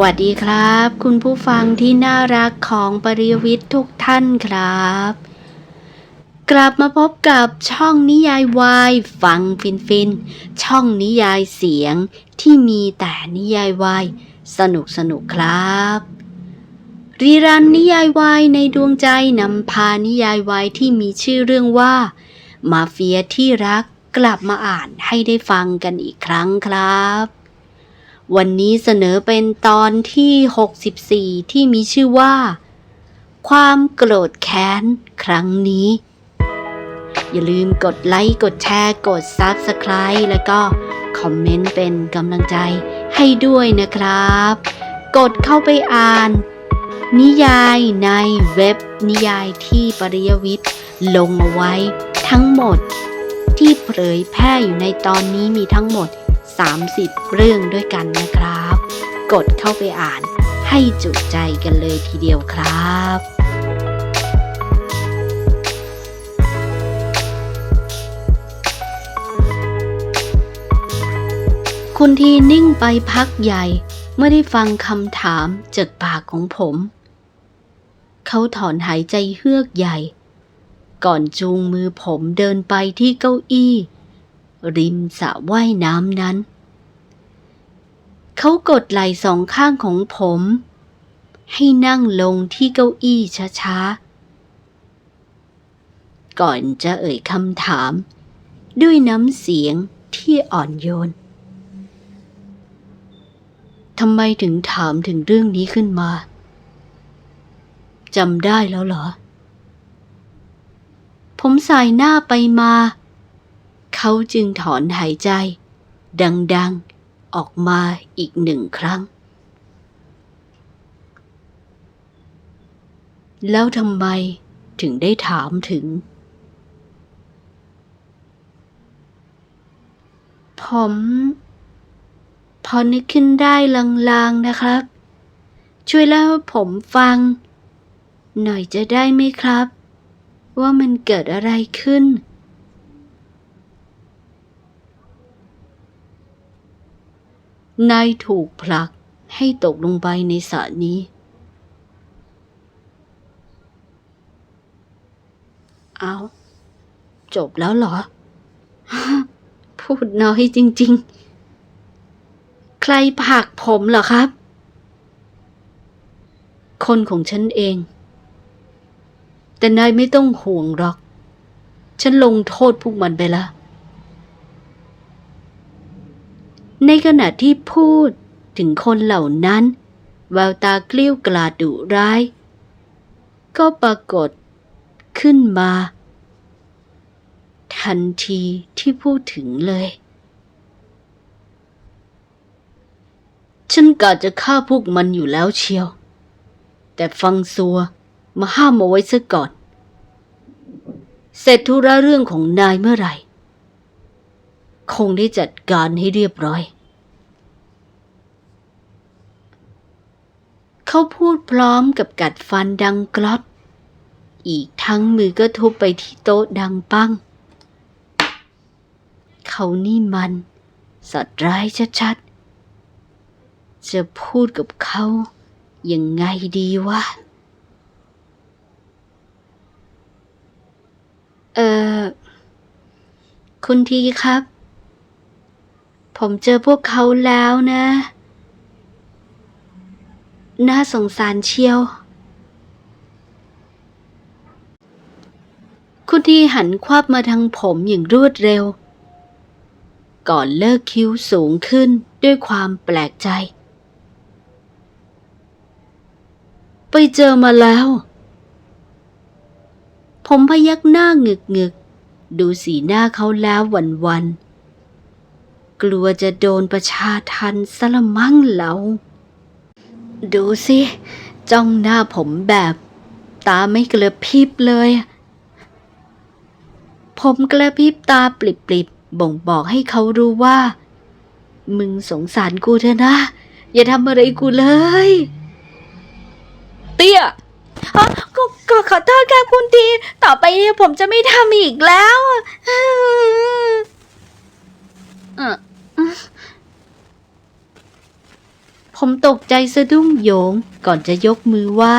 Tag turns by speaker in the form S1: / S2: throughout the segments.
S1: วัสดีครับ คุณผู้ฟังที่น่ารักของปริวิทย์ทุกท่านครับ กลับมาพบกับช่องนิยายวายฟังฟินฟินๆช่องนิยายเสียงที่มีแต่นิยายวายสนุกสนุกครับ รีรันนิยายวายในดวงใจนำพานิยายวายที่มีชื่อเรื่องว่า มาเฟียที่รักกลับมาอ่านให้ได้ฟังกันอีกครั้งครับ วันนี้เสนอเป็นตอนที่ 64 ที่มีชื่อว่า ความโกรธแค้นครั้งนี้ อย่าลืมกดไลค์ กดแชร์ กด Subscribe แล้วก็คอมเมนต์เป็นกำลังใจให้ด้วยนะครับ กดเข้าไปอ่าน นิยายในเว็บนิยายที่ปริยวิทย์ลงเอาไว้ทั้งหมด ที่เผยแพร่อยู่ในตอนนี้มีทั้งหมด 30 เรื่องด้วยกันนะครับ กดเข้าไปอ่านให้จุใจกันเลยทีเดียวครับคุณทีนิ่งไปพักใหญ่เมื่อได้ฟังคำถามจากปากของผม เขาถอนหายใจเฮือกใหญ่ ก่อนจูงมือผมเดินไปที่เก้าอี้ ริมสระว่ายน้ำนั้น เขากดไหล่สองข้างของผม ให้นั่งลงที่เก้าอี้ช้าๆ ก่อนจะเอ่ยคำถาม ด้วยน้ำเสียงที่อ่อนโยนทำไมถึงถามถึงเรื่องนี้ขึ้นมา จำได้แล้วเหรอ ผมสายหน้าไปมา เขาจึงถอนหายใจ ดังๆ ออกมาอีกหนึ่งครั้ง แล้วทำไมถึงได้ถามถึง ผม พอนึกขึ้นได้ลางๆนะครับ ช่วยเล่าให้ผมฟัง หน่อยจะได้ไหมครับ ว่ามันเกิดอะไรขึ้น นายถูกผลักให้ตกลงไปในสระนี้ เอาจบแล้วเหรอ พูดน้อยจริง ๆ ใครผลักผมเหรอครับ คนของฉันเอง แต่นายไม่ต้องห่วงหรอก ฉันลงโทษพวกมันไปแล้ว ในขณะที่พูดถึงคนเหล่านั้นแววตาเกลี้ยวกลาดดุร้าย ก็ปรากฏขึ้นมา ทันทีที่พูดถึงเลย ฉันกะจะฆ่าพวกมันอยู่แล้วเชียว แต่ฟังซัวมาห้ามเอาไว้ซะก่อน เสร็จธุระเรื่องของนายเมื่อไหร่ คงได้จัดการให้เรียบร้อย เขาพูดพร้อมกับกัดฟันดังกรอดอีกทั้งมือก็ทุบไปที่โต๊ะดังปัง เขานี่มัน สัตว์ร้ายชัดๆ จะพูดกับเขายังไงดีวะ เออ คุณทีครับ ผมเจอพวกเขาแล้วนะ น่าสงสารเชียว คุณทีหันควับมาทางผมอย่างรวดเร็ว ก่อนเลิกคิ้วสูงขึ้นด้วยความแปลกใจ ไปเจอมาแล้ว ผมพยักหน้าหงึกหงึกๆดูสีหน้าเขาแล้ววันวันๆกลัวจะโดนประชาทันสละมั่งเรา ดูสิ จ้องหน้าผมแบบ ตาไม่กระพริบเลย ผมกระพริบตาปลิบๆ บ่งบอกให้เขารู้ว่า มึงสงสารกูเถอะนะ อย่าทำอะไรกูเลย เตี้ยอ๋อก็ก็ขอโทษค่ะคุณที ต่อไปเนี่ยผมจะไม่ทำอีกแล้ว เอ่อ ผมตกใจสะดุ้งโยงก่อนจะยกมือไหว้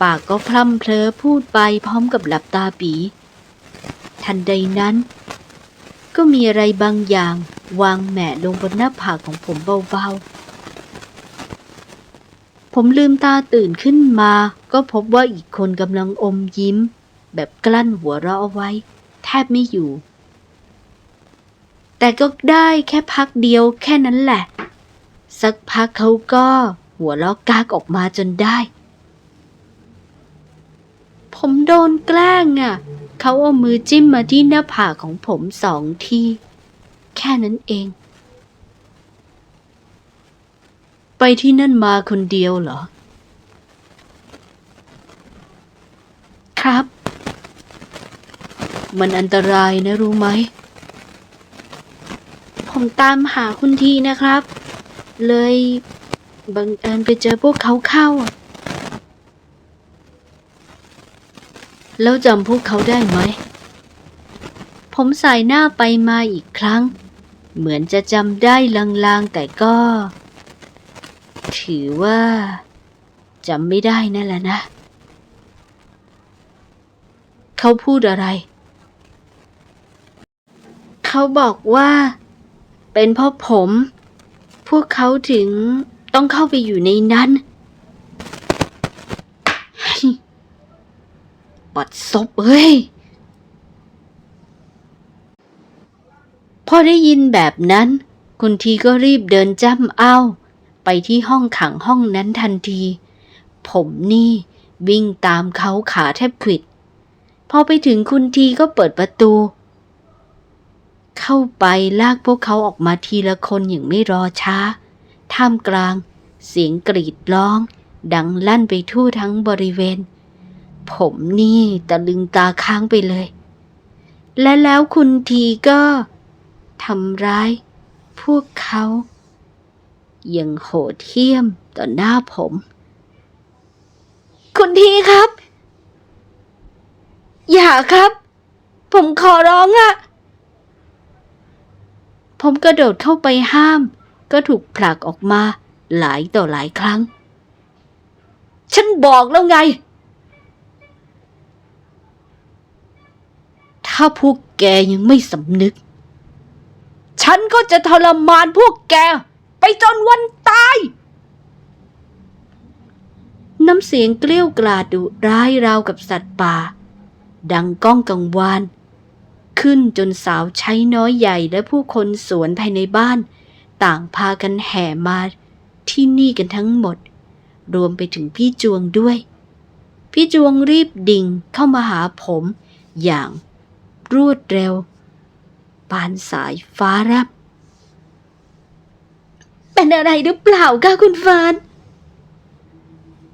S1: ปากก็พร่ำเพลอพูดไปพร้อมกับหลับตาปี ทันใดนั้น ก็มีอะไรบางอย่างวางแหมะลงบนหน้าผากของผมเบาๆ ผมลืมตาตื่นขึ้นมา ก็พบว่าอีกคนกำลังอมยิ้ม แบบกลั้นหัวเราะเอาไว้ แทบไม่อยู่ แต่ก็ได้แค่พักเดียวแค่นั้นแหละ สักพักเขาก็หัวเราะกากออกมาจนได้ ผมโดนแกล้งอะ เขาเอามือจิ้มมาที่หน้าผากของผมสองที แค่นั้นเอง ไปที่นั่นมาคนเดียวเหรอ ครับ มันอันตรายนะรู้ไหม ผมตามหาคุณทีนะครับ เลยบังเอิญไปเจอพวกเขาเข้า แล้วจำพวกเขาได้ไหม ผมสายหน้าไปมาอีกครั้ง เหมือนจะจำได้ลางๆแต่ก็ ถือว่าจำไม่ได้นั่นแหละนะ เขาพูดอะไร เขาบอกว่า เป็นเพราะผม วกเขาถึงต้องเข้าไปอยู่ในนั้นปัดซบเอ้ย พอได้ยินแบบนั้น คุณทีก็รีบเดินจ้ำอ้าไปที่ห้องขังห้องนั้นทันที ผมนี่วิ่งตามเขาขาแทบขิด พอไปถึงคุณทีก็เปิดประตู เข้าไปลากพวกเขาออกมาทีละคนอย่างไม่รอช้า ท่ามกลาง เสียงกรีดร้อง ดังลั่นไปทั่วทั้งบริเวณ ผมนี่ตะลึงตาค้างไปเลย และแล้วคุณทีก็ทำร้าย พวกเขาอย่างโหดเหี้ยมต่อหน้าผม คุณทีครับ อย่าครับ ผมขอร้องอะ ผมกระโดดเข้าไปห้าม ก็ถูกผลักออกมาหลายต่อหลายครั้ง ฉันบอกแล้วไง ถ้าพวกแกยังไม่สำนึก ฉันก็จะทรมานพวกแก ไปจนวันตาย น้ำเสียงเกลี้ยวกล่อดดุร้ายราวกับสัตว์ป่า ดังก้องกังวาน ขึ้นจนสาวใช้น้อยใหญ่และผู้คนสวนภายในบ้าน ต่างพากันแห่มาที่นี่กันทั้งหมด รวมไปถึงพี่จวงด้วย พี่จวงรีบดิ่งเข้ามาหาผมอย่างรวดเร็ว ปานสายฟ้าแรบเป็นอะไรหรือเปล่าคะคุณฟาน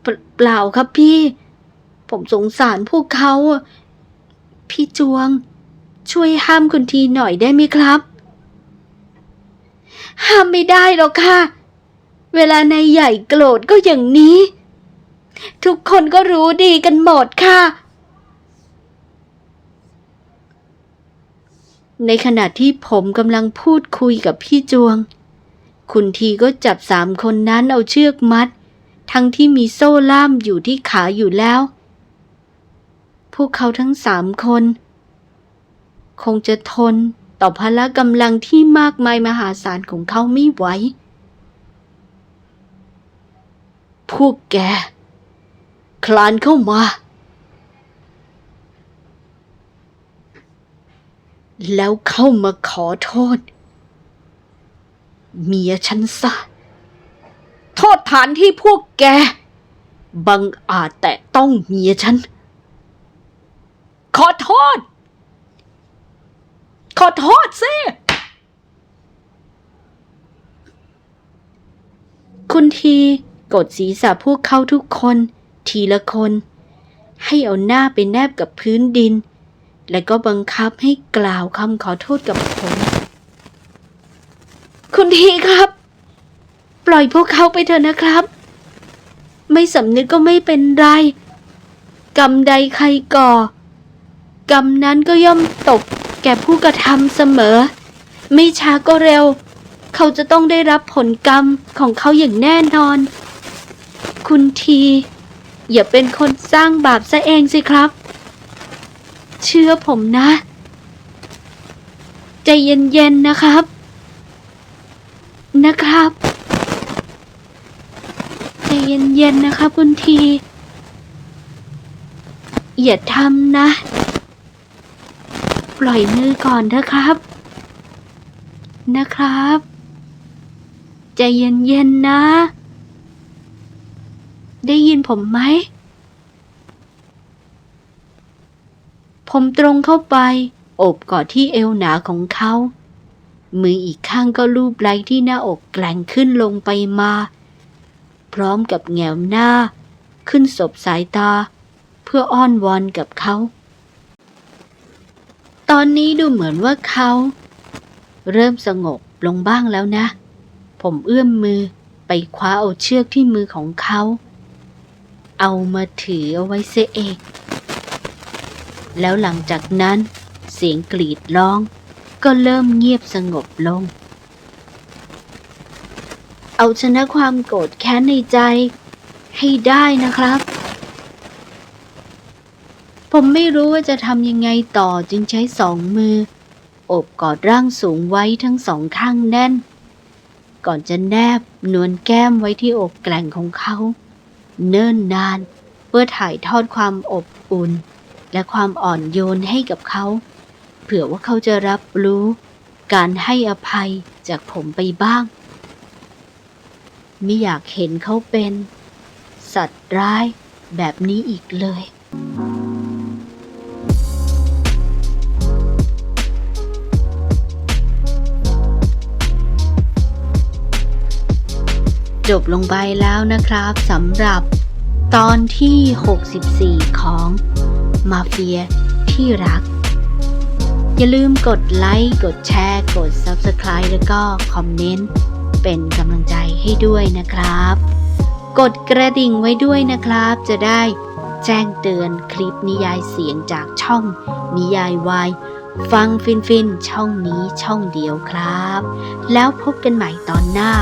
S1: เปลเปล่าครับพี่ ผมสงสารพวกเขา พี่จวง ช่วยห้ามคุณทีหน่อยได้ไหมครับ ห้ามไม่ได้หรอกค่ะ เวลานายใหญ่โกรธก็อย่างนี้ ทุกคนก็รู้ดีกันหมดค่ะ ในขณะที่ผมกำลังพูดคุยกับพี่จวง คุณทีก็จับสามคนนั้นเอาเชือกมัด ทั้งที่มีโซ่ล่ามอยู่ที่ขาอยู่แล้ว พวกเขาทั้งสามคน คงจะทนต่อพละกำลังที่มากมายมหาศาลของเขาไม่ไหว พวกแก คลานเข้ามา แล้วเข้ามาขอโทษ เมียฉันซะ โทษฐานที่พวกแก บังอาจแต่ต้องเมียฉัน ขอโทษ ขอโทษสิคุณทีกดศีรษะพวกเขาทุกคน ทีละคน ให้เอาหน้าไปแนบกับพื้นดิน และก็บังคับให้กล่าวคำขอโทษกับผม คุณทีครับ ปล่อยพวกเขาไปเถอะนะครับ ไม่สำนึกก็ไม่เป็นไร กรรมใดใครก่อ กรรมนั้นก็ย่อมตก แก่ผู้กระทำเสมอ ไม่ช้าก็เร็ว เขาจะต้องได้รับผลกรรมของเขาอย่างแน่นอน คุณที อย่าเป็นคนสร้างบาปซะเองสิครับ เชื่อผมนะ ใจเย็นๆนะครับ นะครับ ใจเย็นๆนะครับคุณที อย่าทำนะ ปล่อยมือก่อนนะครับ นะครับใจเย็นๆนะ ได้ยินผมไหม ผมตรงเข้าไป โอบกอดที่เอวหนาของเขา มืออีกข้างก็ลูบไล้ที่หน้าอกแกล่งขึ้นลงไปมา พร้อมกับแงวหน้า ขึ้นสบสายตา เพื่ออ้อนวอนกับเขา ตอนนี้ดูเหมือนว่าเขา เริ่มสงบลงบ้างแล้วนะ ผมเอื้อมมือไปคว้าเอาเชือกที่มือของเขา เอามาถือเอาไว้เสียเองแล้วหลังจากนั้นเสียงกรีดร้องก็เริ่มเงียบสงบลง เอาชนะความโกรธแค้นในใจให้ได้นะครับ ผมไม่รู้ว่าจะทำยังไงต่อจึงใช้สองมือ โอบกอดร่างสูงไว้ทั้งสองข้างแน่น ก่อนจะแนบนวลแก้มไว้ที่อกแกล่งของเขา เนิ่นนาน เพื่อถ่ายทอดความอบอุ่น และความอ่อนโยนให้กับเขา เผื่อว่าเขาจะรับรู้ การให้อภัยจากผมไปบ้าง ไม่อยากเห็นเขาเป็น สัตว์ร้ายแบบนี้อีกเลย จบลงไปแล้วนะครับสำหรับตอนที่ 64 ของมาเฟียที่รัก อย่าลืมกดไลค์กดแชร์กด Subscribe แล้วก็คอมเมนต์เป็นกำลังใจให้ด้วยนะครับ กดกระดิ่งไว้ด้วยนะครับ จะได้แจ้งเตือนคลิปนิยายเสียงจากช่องนิยายวายฟังฟินฟินๆช่องนี้ช่องเดียวครับ แล้วพบกันใหม่ตอนหน้า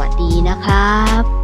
S1: วัสดีนะครับ